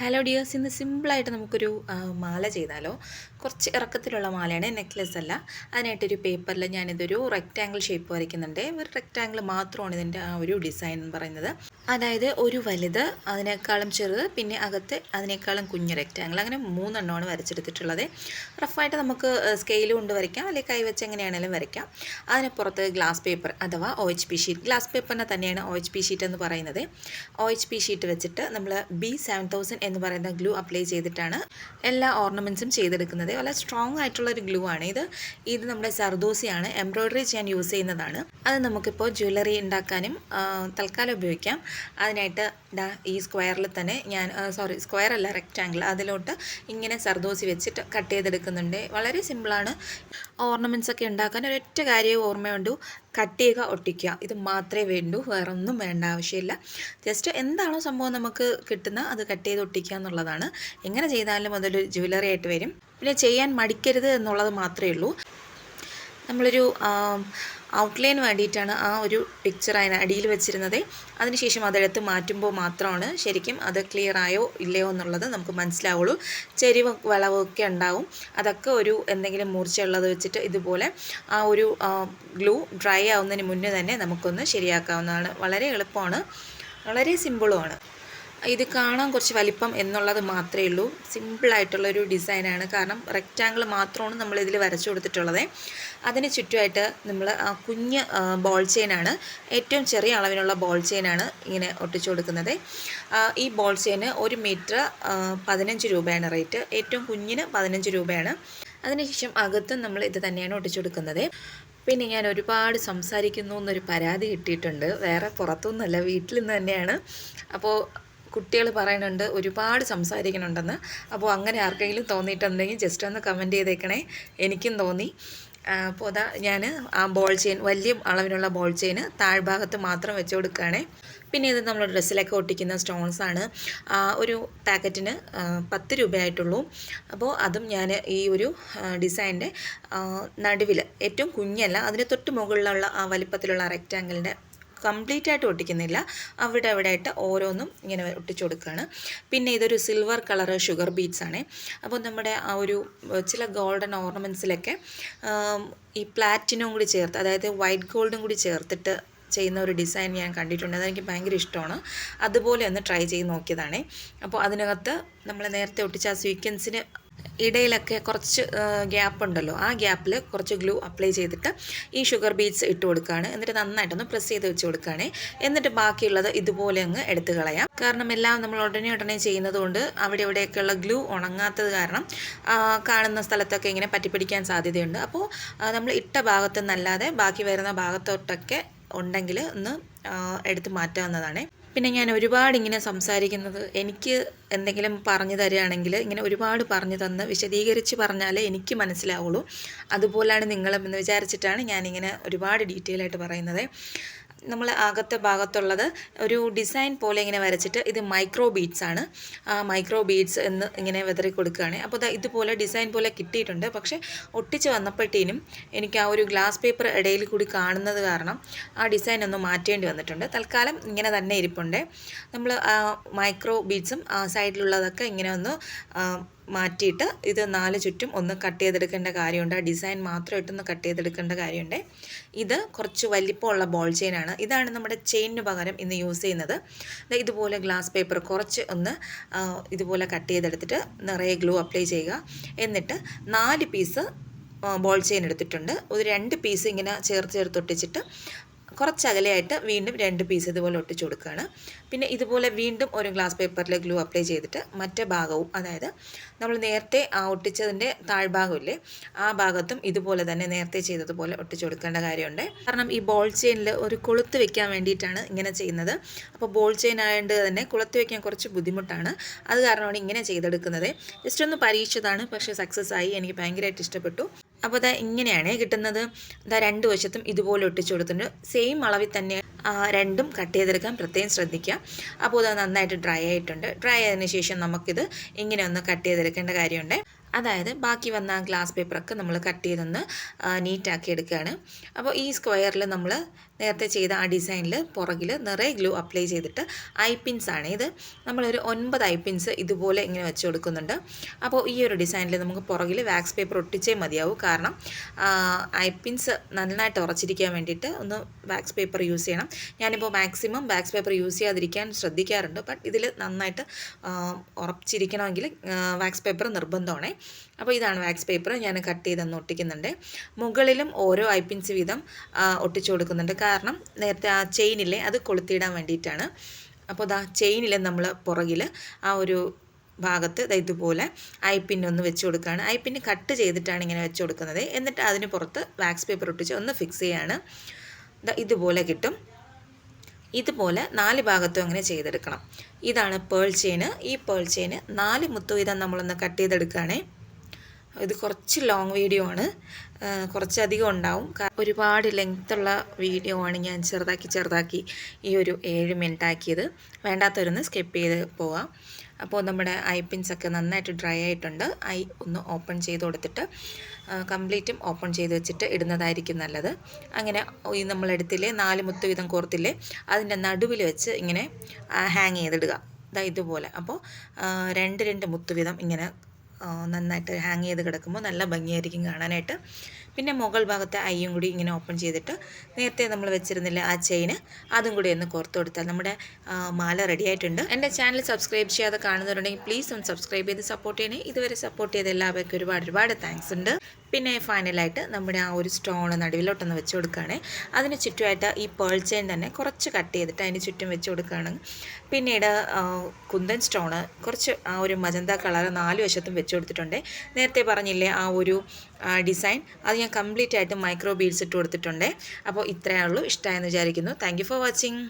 Hello dears ഇന്ന് സിമ്പിളായിട്ട് നമുക്കൊരു മാല ചെയ്താലോ. കുറച്ച് ഇറക്കത്തിലുള്ള മാലയാണ്. നെക്ലെസ് അല്ല. അതിനായിട്ടൊരു പേപ്പറിൽ ഞാനിതൊരു റെക്റ്റാങ്കിൾ ഷേപ്പ് വരയ്ക്കുന്നുണ്ട്. ഒരു റെക്റ്റാങ്കിൾ മാത്രമാണ് ഇതിന്റെ ആ ഒരു ഡിസൈൻ എന്ന് പറയുന്നത്. അതായത് ഒരു വലുത് അതിനേക്കാളും ചെറുത് പിന്നെ അകത്ത് അതിനേക്കാളും കുഞ്ഞ് റെക്റ്റാങ്കിൾ അങ്ങനെ മൂന്നെണ്ണമാണ് വരച്ചെടുത്തിട്ടുള്ളത്. റഫായിട്ട് നമുക്ക് സ്കെയിൽ കൊണ്ട് വരയ്ക്കാം. അല്ലെങ്കിൽ കൈവച്ച് എങ്ങനെയാണെങ്കിലും വരയ്ക്കാം. അതിന് പുറത്ത് ഗ്ലാസ് പേപ്പർ അഥവാ O H P sheet glass പേപ്പറിനെ തന്നെയാണ് ഒ എച്ച് പി ഷീറ്റ് എന്ന് പറയുന്നത്. ഒ എച്ച് പി ഷീറ്റ് വെച്ചിട്ട് നമ്മൾ ബി സെവൻ തൗസൻഡ് എന്ന് പറയുന്ന ഗ്ലൂ അപ്ലൈ ചെയ്തിട്ടാണ് എല്ലാ ഓർണമെന്റ്സും ചെയ്തെടുക്കുന്നത്. വളരെ സ്ട്രോങ് ആയിട്ടുള്ള ഒരു ഗ്ലൂ ആണ് ഇത്. ഇത് നമ്മുടെ സർദോസിയാണ്. എംബ്രോയ്ഡറി ചെയ്യാൻ യൂസ് ചെയ്യുന്നതാണ്. അത് നമുക്കിപ്പോൾ ജ്വല്ലറി ഉണ്ടാക്കാനും തൽക്കാലം ഉപയോഗിക്കാം. അതിനായിട്ട് ഡാ ഈ സ്ക്വയറിൽ തന്നെ ഞാൻ സോറി സ്ക്വയർ അല്ല റെക്റ്റാങ്കിൾ അതിലോട്ട് ഇങ്ങനെ സർദോസി വെച്ചിട്ട് കട്ട് ചെയ്തെടുക്കുന്നുണ്ട്. വളരെ സിമ്പിളാണ് ഓർണമെന്റ്സ് ഒക്കെ ഉണ്ടാക്കാൻ ഒരൊറ്റ കാര്യം ഓർമ്മയുണ്ടു കട്ട് ചെയ്യുക ഒട്ടിക്കുക. ഇത് മാത്രമേ വേണ്ടൂ. വേറൊന്നും വേണ്ട ആവശ്യമില്ല. ജസ്റ്റ് എന്താണോ സംഭവം നമുക്ക് കിട്ടുന്ന അത് കട്ട് ചെയ്ത് ഒട്ടിക്കുക എന്നുള്ളതാണ്. എങ്ങനെ ചെയ്താലും അതൊരു ജ്വല്ലറി ആയിട്ട് വരും. പിന്നെ ചെയ്യാൻ മടിക്കരുത് എന്നുള്ളത് മാത്രമേ ഉള്ളൂ. നമ്മളൊരു ഔട്ട്ലൈൻ വേണ്ടിയിട്ടാണ് ആ ഒരു പിക്ചർ അതിന് അടിയിൽ വെച്ചിരുന്നത്. അതിനുശേഷം അതെടുത്ത് മാറ്റുമ്പോൾ മാത്രമാണ് ശരിക്കും അത് ക്ലിയർ ആയോ ഇല്ലയോ എന്നുള്ളത് നമുക്ക് മനസ്സിലാവുള്ളൂ. ചെരിവ് വളവൊക്കെ ഉണ്ടാവും. അതൊക്കെ ഒരു എന്തെങ്കിലും മൂർച്ചയുള്ളത് വെച്ചിട്ട് ഇതുപോലെ ആ ഒരു ഗ്ലൂ ഡ്രൈ ആവുന്നതിന് മുന്നേ തന്നെ നമുക്കൊന്ന് ശരിയാക്കാവുന്നതാണ്. വളരെ എളുപ്പമാണ്. വളരെ സിമ്പിളുമാണ് ഇത് കാണാൻ കുറച്ച് വലിപ്പം എന്നുള്ളത് മാത്രമേ ഉള്ളൂ. സിമ്പിളായിട്ടുള്ളൊരു ഡിസൈനാണ് കാരണം റെക്റ്റാങ്കിൾ മാത്രമാണ് നമ്മൾ ഇതിൽ വരച്ചു കൊടുത്തിട്ടുള്ളത്. അതിന് ചുറ്റുമായിട്ട് നമ്മൾ കുഞ്ഞ് ബോൾ ചെയിനാണ് ഏറ്റവും ചെറിയ അളവിനുള്ള ബോൾ ചെയിനാണ് ഇങ്ങനെ ഒട്ടിച്ചു കൊടുക്കുന്നത്. ഈ ബോൾ ചെയിന് ഒരു മീറ്റർ പതിനഞ്ച് രൂപയാണ് റേറ്റ് ഏറ്റവും കുഞ്ഞിന് പതിനഞ്ച് രൂപയാണ്. അതിനുശേഷം അകത്തും നമ്മൾ ഇത് തന്നെയാണ് ഒട്ടിച്ചു കൊടുക്കുന്നത്. പിന്നെ ഞാൻ ഒരുപാട് സംസാരിക്കുന്നു എന്നൊരു പരാതി കിട്ടിയിട്ടുണ്ട്. വേറെ പുറത്തൊന്നുമല്ല വീട്ടിൽ നിന്ന് തന്നെയാണ്. അപ്പോൾ കുട്ടികൾ പറയുന്നുണ്ട് ഒരുപാട് സംസാരിക്കുന്നുണ്ടെന്ന്. അപ്പോൾ അങ്ങനെ ആർക്കെങ്കിലും തോന്നിയിട്ടുണ്ടെങ്കിൽ ജസ്റ്റ് ഒന്ന് കമന്റ് ചെയ്തേക്കണേ. എനിക്കും തോന്നി. അപ്പോൾ അതാ ഞാൻ ആ ബോൾ ചെയിൻ വലിയ അളവിലുള്ള ബോൾ ചെയിൻ താഴ്ഭാഗത്ത് മാത്രം വെച്ച് കൊടുക്കുകയാണേ. പിന്നെ ഇത് നമ്മൾ ഡ്രസ്സിലൊക്കെ ഒട്ടിക്കുന്ന സ്റ്റോൺസ് ആണ്. ഒരു പാക്കറ്റിന് പത്ത് രൂപയായിട്ടുള്ളൂ. അപ്പോൾ അതും ഞാൻ ഈ ഒരു ഡിസൈന്റെ നടുവിൽ ഏറ്റവും കുഞ്ഞല്ല അതിന് തൊട്ട് മുകളിലുള്ള ആ വലിപ്പത്തിലുള്ള റെക്റ്റാങ്കിളിന്റെ കംപ്ലീറ്റ് ആയിട്ട് ഒട്ടിക്കുന്നില്ല. അവിടെ അവിടെ ആയിട്ട് ഓരോന്നും ഇങ്ങനെ ഒട്ടിച്ചു കൊടുക്കുകയാണ്. പിന്നെ ഇതൊരു സിൽവർ കളർ ഷുഗർ ബീറ്റ്സ് ആണ്. അപ്പോൾ നമ്മുടെ ആ ഒരു ചില ഗോൾഡൻ ഓർണമെന്റ്സിലൊക്കെ ഈ പ്ലാറ്റിനും കൂടി ചേർത്ത് അതായത് വൈറ്റ് ഗോൾഡും കൂടി ചേർത്തിട്ട് ചെയ്യുന്ന ഒരു ഡിസൈൻ ഞാൻ കണ്ടിട്ടുണ്ട്. അതെനിക്ക് ഭയങ്കര ഇഷ്ടമാണ്. അതുപോലെ ഒന്ന് ട്രൈ ചെയ്ത് നോക്കിയതാണ്. അപ്പോൾ അതിനകത്ത് നമ്മൾ നേരത്തെ ഒട്ടിച്ച ആ സ്വീക്വൻസിന് ഇടയിലൊക്കെ കുറച്ച് ഗ്യാപ്പ് ഉണ്ടല്ലോ ആ ഗ്യാപ്പിൽ കുറച്ച് ഗ്ലൂ അപ്ലൈ ചെയ്തിട്ട് ഈ ഷുഗർ ബീറ്റ്സ് ഇട്ട് കൊടുക്കുകയാണ് എന്നിട്ട് നന്നായിട്ടൊന്ന് പ്രസ് ചെയ്ത് വെച്ച് കൊടുക്കുകയാണ് എന്നിട്ട് ബാക്കിയുള്ളത് ഇതുപോലെ അങ്ങ് എടുത്ത് കളയാം. കാരണം എല്ലാം നമ്മൾ ഉടനെ ഉടനെ ചെയ്യുന്നത് കൊണ്ട് അവിടെ ഇവിടെയൊക്കെയുള്ള ഗ്ലൂ ഉണങ്ങാത്തത് കാരണം കാണുന്ന സ്ഥലത്തൊക്കെ ഇങ്ങനെ പറ്റിപ്പിടിക്കാൻ സാധ്യതയുണ്ട്. അപ്പോൾ നമ്മൾ ഇട്ട ഭാഗത്തു നിന്നല്ലാതെ ബാക്കി വരുന്ന ഭാഗത്തോട്ടൊക്കെ ഉണ്ടെങ്കിൽ ഒന്ന് എടുത്ത് മാറ്റാവുന്നതാണ്. പിന്നെ ഞാൻ ഒരുപാട് ഇങ്ങനെ സംസാരിക്കുന്നത് എനിക്ക് എന്തെങ്കിലും പറഞ്ഞു തരികയാണെങ്കിൽ ഇങ്ങനെ ഒരുപാട് പറഞ്ഞു തന്ന് വിശദീകരിച്ച് പറഞ്ഞാലേ എനിക്ക് മനസ്സിലാവുള്ളൂ. അതുപോലാണ് നിങ്ങളും എന്ന് വിചാരിച്ചിട്ടാണ് ഞാനിങ്ങനെ ഒരുപാട് ഡീറ്റെയിൽ ആയിട്ട് പറയുന്നത്. നമ്മൾ അകത്തെ ഭാഗത്തുള്ളത് ഒരു ഡിസൈൻ പോലെ ഇങ്ങനെ വരച്ചിട്ട് ഇത് മൈക്രോ ബീഡ്സ് ആണ്. ആ മൈക്രോ ബീഡ്സ് എന്ന് ഇങ്ങനെ വിതറി കൊടുക്കുകയാണ്. അപ്പോൾ ഇതുപോലെ ഡിസൈൻ പോലെ കിട്ടിയിട്ടുണ്ട്. പക്ഷേ ഒട്ടിച്ച് വന്നപ്പോഴത്തേനും എനിക്ക് ആ ഒരു ഗ്ലാസ് പേപ്പർ ഇടയിൽ കൂടി കാണുന്നത് കാരണം ആ ഡിസൈൻ ഒന്ന് മാറ്റേണ്ടി വന്നിട്ടുണ്ട്. തൽക്കാലം ഇങ്ങനെ തന്നെ ഇരിപ്പുണ്ട്. നമ്മൾ മൈക്രോ ബീഡ്സും സൈഡിലുള്ളതൊക്കെ ഇങ്ങനെ ഒന്ന് മാറ്റിയിട്ട് ഇത് നാല് ചുറ്റും ഒന്ന് കട്ട് ചെയ്തെടുക്കേണ്ട കാര്യമുണ്ട്. ആ ഡിസൈൻ മാത്രമായിട്ടൊന്ന് കട്ട് ചെയ്തെടുക്കേണ്ട കാര്യമുണ്ട്. ഇത് കുറച്ച് വലിപ്പമുള്ള ബോൾ ചെയിനാണ് ഇതാണ് നമ്മുടെ ചെയിനിന് പകരം ഇന്ന് യൂസ് ചെയ്യുന്നത്. ഇതുപോലെ ഗ്ലാസ് പേപ്പർ കുറച്ച് ഒന്ന് ഇതുപോലെ കട്ട് ചെയ്തെടുത്തിട്ട് നിറയെ ഗ്ലൂ അപ്ലൈ ചെയ്യുക. എന്നിട്ട് നാല് പീസ് ബോൾ ചെയിൻ എടുത്തിട്ടുണ്ട്. ഒരു രണ്ട് പീസ് ഇങ്ങനെ ചേർത്ത് ചേർത്ത് ഒട്ടിച്ചിട്ട് കുറച്ച് അകലെയായിട്ട് വീണ്ടും രണ്ട് പീസ് ഇതുപോലെ ഒട്ടിച്ചു കൊടുക്കുകയാണ്. പിന്നെ ഇതുപോലെ വീണ്ടും ഒരു ഗ്ലാസ് പേപ്പറിൽ ഗ്ലൂ അപ്ലൈ ചെയ്തിട്ട് മറ്റേ ഭാഗവും അതായത് നമ്മൾ നേരത്തെ ആ ഒട്ടിച്ചതിന്റെ താഴ്ഭാഗമില്ലേ ആ ഭാഗത്തും ഇതുപോലെ തന്നെ നേരത്തെ ചെയ്തതുപോലെ ഒട്ടിച്ചു കൊടുക്കേണ്ട കാര്യമുണ്ട്. കാരണം ഈ ബോൾ ചെയിനിൽ ഒരു കൊളുത്ത് വെക്കാൻ വേണ്ടിയിട്ടാണ് ഇങ്ങനെ ചെയ്യുന്നത്. അപ്പോൾ ബോൾ ചെയിൻ ആയതുകൊണ്ട് തന്നെ കൊളുത്ത് വെക്കാൻ കുറച്ച് ബുദ്ധിമുട്ടാണ്. അത് കാരണമാണ് ഇങ്ങനെ ചെയ്തെടുക്കുന്നത്. ജസ്റ്റ് ഒന്ന് പരീക്ഷിച്ചതാണ് പക്ഷേ സക്സസ് ആയി. എനിക്ക് ഭയങ്കരമായിട്ട് ഇഷ്ടപ്പെട്ടു. അപ്പോൾ ഇതാ ഇങ്ങനെയാണ് കിട്ടുന്നത്. ഇതാ രണ്ട് വശത്തും ഇതുപോലെ ഒട്ടിച്ചു കൊടുത്തിട്ടുണ്ട്. സെയിം അളവിൽ തന്നെ രണ്ടും കട്ട് ചെയ്തെടുക്കാൻ പ്രത്യേകം ശ്രദ്ധിക്കുക. അപ്പോൾ ഇത് നന്നായിട്ട് ഡ്രൈ ആയിട്ടുണ്ട്. ഡ്രൈ ആയതിനു ശേഷം നമുക്കിത് ഇങ്ങനെ ഒന്ന് കട്ട് ചെയ്തെടുക്കേണ്ട കാര്യമുണ്ട്. അതായത് ബാക്കി വന്ന ഗ്ലാസ് പേപ്പറൊക്കെ നമ്മൾ കട്ട് ചെയ്തൊന്ന് നീറ്റാക്കി എടുക്കുകയാണ് അപ്പോൾ ഈ സ്ക്വയറിൽ നമ്മൾ നേരത്തെ ചെയ്ത ആ ഡിസൈനിൽ പുറകിൽ നിറയെ ഗ്ലൂ അപ്ലൈ ചെയ്തിട്ട് ഐ പിൻസ് ആണ് ഇത്. നമ്മളൊരു ഒൻപത് ഐ പിൻസ് ഇതുപോലെ ഇങ്ങനെ വെച്ച് കൊടുക്കുന്നുണ്ട്. അപ്പോൾ ഈ ഒരു ഡിസൈനിൽ നമുക്ക് പുറകിൽ വാക്സ് പേപ്പർ ഒട്ടിച്ചേ മതിയാവും. കാരണം ഐ പിൻസ് നന്നായിട്ട് ഉറച്ചിരിക്കാൻ വേണ്ടിയിട്ട് ഒന്ന് വാക്സ് പേപ്പർ യൂസ് ചെയ്യണം. ഞാനിപ്പോൾ മാക്സിമം വാക്സ് പേപ്പർ യൂസ് ചെയ്യാതിരിക്കാൻ ശ്രദ്ധിക്കാറുണ്ട്. ബട്ട് ഇതിൽ നന്നായിട്ട് ഉറച്ചിരിക്കണമെങ്കിൽ വാക്സ് പേപ്പർ നിർബന്ധമാണേ. അപ്പോൾ ഇതാണ് വാക്സ് പേപ്പർ. ഞാൻ കട്ട് ചെയ്തെന്ന് ഒട്ടിക്കുന്നുണ്ട്. മുകളിലും ഓരോ ഐ പിൻസ് വീതം ഒട്ടിച്ചു കൊടുക്കുന്നുണ്ട്. കാരണം നേരത്തെ ആ ചെയിനില്ലേ അത് കൊളുത്തിയിടാൻ വേണ്ടിയിട്ടാണ്. അപ്പോൾ ദാ ചെയിനിൽ നമ്മൾ പുറകിൽ ആ ഒരു ഭാഗത്ത് ഇതുപോലെ ഐ പിൻ ഒന്ന് വെച്ച് കൊടുക്കുകയാണ്. ഐ പിന്ന് കട്ട് ചെയ്തിട്ടാണ് ഇങ്ങനെ വെച്ച് കൊടുക്കുന്നത്. എന്നിട്ട് അതിന് പുറത്ത് വാക്സ് പേപ്പർ ഒട്ടിച്ച് ഒന്ന് ഫിക്സ് ചെയ്യാണ്. ഇതുപോലെ കിട്ടും. ഇതുപോലെ നാല് ഭാഗത്തും അങ്ങനെ ചെയ്തെടുക്കണം. ഇതാണ് പേൾ ചെയിന് ഈ പേൾ ചെയിന് നാല് മുത്തു വീതം നമ്മളൊന്ന് കട്ട് ചെയ്തെടുക്കുകയാണേ ഇത് കുറച്ച് ലോങ് വീഡിയോ ആണ്. കുറച്ചധികം ഉണ്ടാവും. ഒരുപാട് ലെങ്ത്തുള്ള വീഡിയോ ആണ് ഞാൻ ചെറുതാക്കി ചെറുതാക്കി ഈ ഒരു ഏഴ് മിനിറ്റ് ആക്കിയത്. വേണ്ടാത്തവരൊന്ന് സ്കിപ്പ് ചെയ്ത് പോവാം. അപ്പോൾ നമ്മുടെ ഐ പിൻസ് ഒക്കെ നന്നായിട്ട് ഡ്രൈ ആയിട്ടുണ്ട്. ഐ ഒന്ന് ഓപ്പൺ ചെയ്ത് കൊടുത്തിട്ട് കംപ്ലീറ്റും ഓപ്പൺ ചെയ്ത് വെച്ചിട്ട് ഇടുന്നതായിരിക്കും നല്ലത്. അങ്ങനെ ഈ നമ്മളെടുത്തില്ലേ നാല് മുത്ത് വീതം കോർത്തില്ലേ അതിന്റെ നടുവിൽ വെച്ച് ഇങ്ങനെ ഹാങ് ചെയ്തിടുക. ഇതാ ഇതുപോലെ. അപ്പോൾ രണ്ട് രണ്ട് മുത്ത് വീതം ഇങ്ങനെ നന്നായിട്ട് ഹാങ് ചെയ്ത് കിടക്കുമ്പോൾ നല്ല ഭംഗിയായിരിക്കും കാണാനായിട്ട്. പിന്നെ മുകൾ ഭാഗത്തെ ഐയും കൂടി ഇങ്ങനെ ഓപ്പൺ ചെയ്തിട്ട് നേരത്തെ നമ്മൾ വെച്ചിരുന്നില്ല ആ ചെയിന് അതും കൂടി ഒന്ന് കോർത്ത് കൊടുത്താൽ നമ്മുടെ മാല റെഡി ആയിട്ടുണ്ട്. എന്റെ ചാനൽ സബ്സ്ക്രൈബ് ചെയ്യാതെ കാണുന്നവരുണ്ടെങ്കിൽ പ്ലീസ് ഒന്ന് സബ്സ്ക്രൈബ് ചെയ്ത് സപ്പോർട്ട് ചെയ്യണേ. ഇതുവരെ സപ്പോർട്ട് ചെയ്ത എല്ലാവർക്കും ഒരുപാട് ഒരുപാട് താങ്ക്സ് ഉണ്ട്. പിന്നെ ഫൈനലായിട്ട് നമ്മുടെ ആ ഒരു സ്റ്റോൺ നടുവിലോട്ടൊന്ന് വെച്ച് കൊടുക്കുകയാണ്. അതിന് ചുറ്റുമായിട്ട് ഈ പേൾ ചെയിൻ തന്നെ കുറച്ച് കട്ട് ചെയ്തിട്ട് അതിന് ചുറ്റും വെച്ച് കൊടുക്കുകയാണ്. പിന്നീട് കുന്തൻ സ്റ്റോണ് കുറച്ച് ആ ഒരു മജന്ത കളർ നാല് വശത്തും വെച്ച് കൊടുത്തിട്ടുണ്ട്. നേരത്തെ പറഞ്ഞില്ലേ ആ ഒരു ഡിസൈൻ അത് ഞാൻ കംപ്ലീറ്റ് ആയിട്ട് മൈക്രോ ബീഡ്സ് ഇട്ട് കൊടുത്തിട്ടുണ്ട്. അപ്പോൾ ഇത്രയേ ഉള്ളൂ. ഇഷ്ടമായെന്ന് വിചാരിക്കുന്നു. Thank for watching